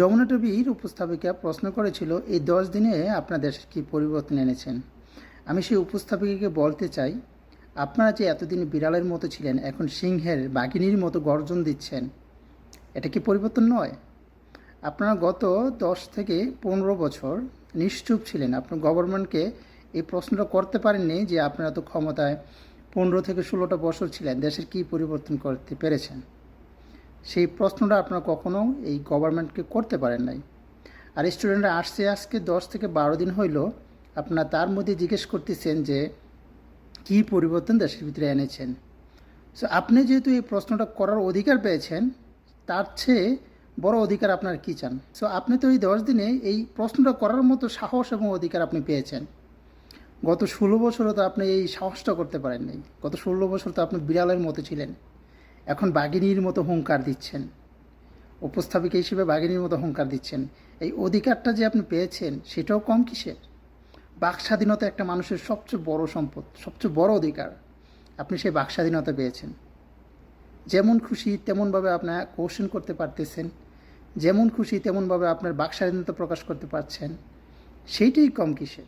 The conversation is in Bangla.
যমুনা টিভির উপস্থাপিকা প্রশ্ন করেছিল, এই দশ দিনে আপনার দেশের কী পরিবর্তন এনেছেন? আমি সেই উপস্থাপিকাকে বলতে চাই, আপনারা যে এতদিন বিড়ালের মতো ছিলেন, এখন সিংহের বাঘিনীর মতো গর্জন দিচ্ছেন, এটা কি পরিবর্তন নয়? আপনারা গত দশ থেকে পনেরো বছর নিশ্চুপ ছিলেন। আপনার গভর্নমেন্টকে এই প্রশ্নটা করতে পারেননি যে আপনারা তো ক্ষমতায় পনেরো থেকে ষোলোটা বছর ছিলেন, দেশের কী পরিবর্তন করতে পেরেছেন? সেই প্রশ্নটা আপনারা কখনো এই গভর্নমেন্টকে করতে পারেন নাই। আর স্টুডেন্টরা আসছে আজকে দশ থেকে বারো দিন হইল, আপনারা তার মধ্যে জিজ্ঞেস করতেছেন যে, কী পরিবর্তন দেশের ভিতরে এনেছেন? সো আপনি যেহেতু এই প্রশ্নটা করার অধিকার পেয়েছেন, তার চেয়ে বড় অধিকার আপনার কী চান? সো আপনি তো এই দশ দিনে এই প্রশ্নটা করার মতো সাহস এবং অধিকার আপনি পেয়েছেন। গত ষোলো বছরও তো আপনি এই সাহসটা করতে পারেন নাই। গত ষোলো বছর তো আপনি বিড়ালের মতো ছিলেন। এখন বাঘিনীর মতো হুঙ্কার দিচ্ছেন। উপস্থাপিকা হিসেবে বাঘিনীর মতো হুঙ্কার দিচ্ছেন। এই অধিকারটা যে আপনি পেয়েছেন, সেটাও কম কিসের? বাক স্বাধীনতা একটা মানুষের সবচেয়ে বড় সম্পদ, সবচেয়ে বড় অধিকার আপনি সেই বাক স্বাধীনতা পেয়েছেন। যেমন খুশি তেমনভাবে আপনার কোশ্চেন করতে পারতেছেন। যেমন খুশি তেমনভাবে আপনার বাক স্বাধীনতা প্রকাশ করতে পারছেন। সেইটাই কম কিসের?